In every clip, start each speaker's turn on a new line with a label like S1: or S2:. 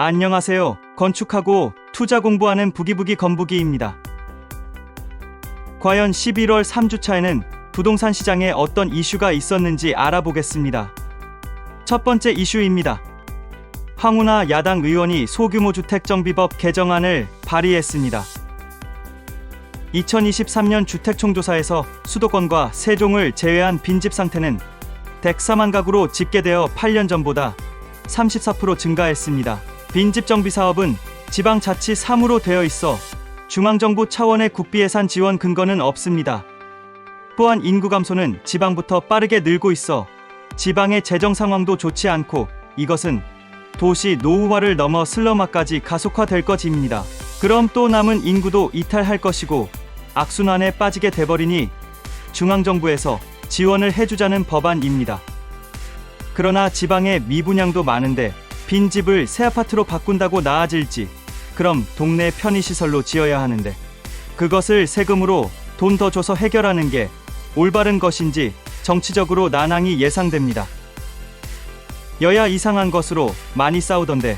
S1: 안녕하세요. 건축하고 투자 공부하는 부기부기 건부기입니다. 과연 11월 3주차에는 부동산 시장에 어떤 이슈가 있었는지 알아보겠습니다. 첫 번째 이슈입니다. 황운하 야당 의원이 소규모 주택정비법 개정안을 발의했습니다. 2023년 주택총조사에서 수도권과 세종을 제외한 빈집 상태는 104만 가구로 집계되어 8년 전보다 34% 증가했습니다. 빈집 정비 사업은 지방자치 3으로 되어 있어 중앙정부 차원의 국비 예산 지원 근거는 없습니다. 또한 인구 감소는 지방부터 빠르게 늘고 있어 지방의 재정 상황도 좋지 않고 이것은 도시 노후화를 넘어 슬럼화까지 가속화될 것입니다. 그럼 또 남은 인구도 이탈할 것이고 악순환에 빠지게 돼버리니 중앙정부에서 지원을 해주자는 법안입니다. 그러나 지방에 미분양도 많은데 빈 집을 새 아파트로 바꾼다고 나아질지 그럼 동네 편의시설로 지어야 하는데 그것을 세금으로 돈 더 줘서 해결하는 게 올바른 것인지 정치적으로 난항이 예상됩니다. 여야 이상한 것으로 많이 싸우던데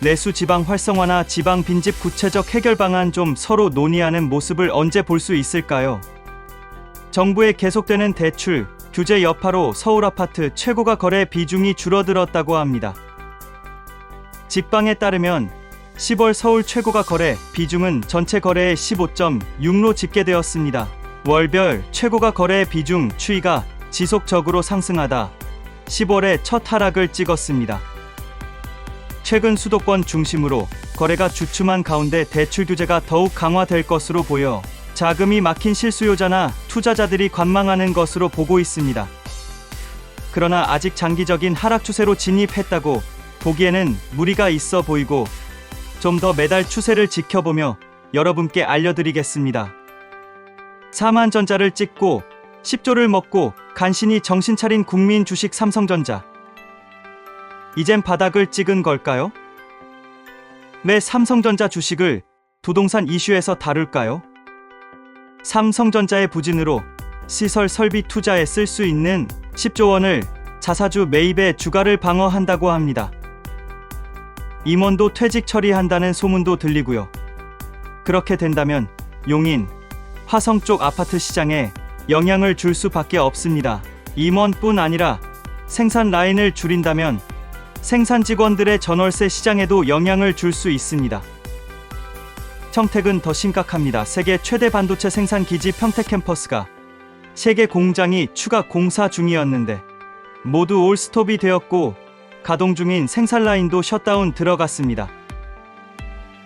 S1: 내수 지방 활성화나 지방 빈집 구체적 해결 방안 좀 서로 논의하는 모습을 언제 볼 수 있을까요? 정부의 계속되는 대출, 규제 여파로 서울 아파트 최고가 거래 비중이 줄어들었다고 합니다. 직방에 따르면 10월 서울 최고가 거래 비중은 전체 거래의 15.6로 집계되었습니다. 월별 최고가 거래 비중 추이가 지속적으로 상승하다 10월에 첫 하락을 찍었습니다. 최근 수도권 중심으로 거래가 주춤한 가운데 대출 규제가 더욱 강화될 것으로 보여 자금이 막힌 실수요자나 투자자들이 관망하는 것으로 보고 있습니다. 그러나 아직 장기적인 하락 추세로 진입했다고 보기에는 무리가 있어 보이고 좀 더 매달 추세를 지켜보며 여러분께 알려드리겠습니다. 4만 전자를 찍고 10조를 먹고 간신히 정신 차린 국민 주식 삼성전자. 이젠 바닥을 찍은 걸까요? 왜 삼성전자 주식을 부동산 이슈에서 다룰까요? 삼성전자의 부진으로 시설 설비 투자에 쓸 수 있는 10조 원을 자사주 매입에 주가를 방어한다고 합니다. 임원도 퇴직 처리한다는 소문도 들리고요. 그렇게 된다면 용인, 화성 쪽 아파트 시장에 영향을 줄 수밖에 없습니다. 임원뿐 아니라 생산 라인을 줄인다면 생산 직원들의 전월세 시장에도 영향을 줄 수 있습니다. 청택은 더 심각합니다. 세계 최대 반도체 생산 기지 평택 캠퍼스가 세개 공장이 추가 공사 중이었는데 모두 올스톱이 되었고 가동 중인 생산 라인도 셧다운 들어갔습니다.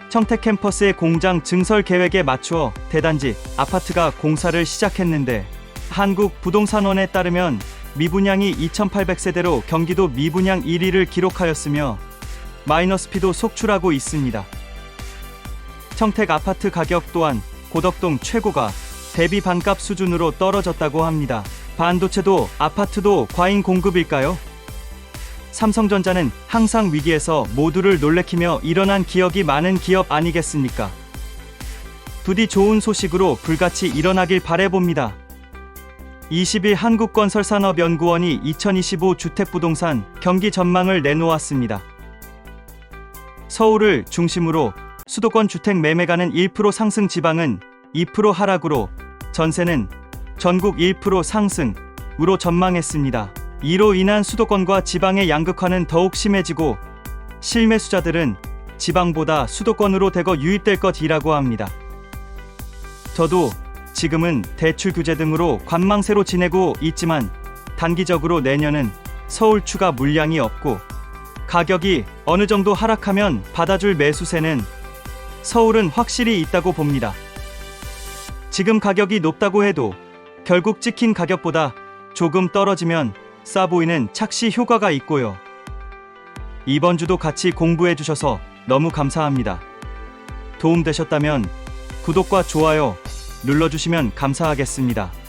S1: 청택 캠퍼스의 공장 증설 계획에 맞추어 대단지 아파트가 공사를 시작했는데 한국 부동산원에 따르면 미분양이 2,800세대로 경기도 미분양 1위를 기록하였으며 마이너스 피도 속출하고 있습니다. 청택 아파트 가격 또한 고덕동 최고가 대비 반값 수준으로 떨어졌다고 합니다. 반도체도 아파트도 과잉 공급일까요? 삼성전자는 항상 위기에서 모두를 놀래키며 일어난 기억이 많은 기업 아니겠습니까? 부디 좋은 소식으로 불같이 일어나길 바래봅니다. 20일 한국건설산업연구원이 2025 주택부동산 경기 전망을 내놓았습니다. 서울을 중심으로 수도권 주택 매매가는 1% 상승 지방은 2% 하락으로 전세는 전국 1% 상승으로 전망했습니다. 이로 인한 수도권과 지방의 양극화는 더욱 심해지고 실매수자들은 지방보다 수도권으로 대거 유입될 것이라고 합니다. 저도 지금은 대출 규제 등으로 관망세로 지내고 있지만 단기적으로 내년은 서울 추가 물량이 없고 가격이 어느 정도 하락하면 받아줄 매수세는 서울은 확실히 있다고 봅니다. 지금 가격이 높다고 해도 결국 찍힌 가격보다 조금 떨어지면 싸 보이는 착시 효과가 있고요. 이번 주도 같이 공부해 주셔서 너무 감사합니다. 도움 되셨다면 구독과 좋아요 눌러주시면 감사하겠습니다.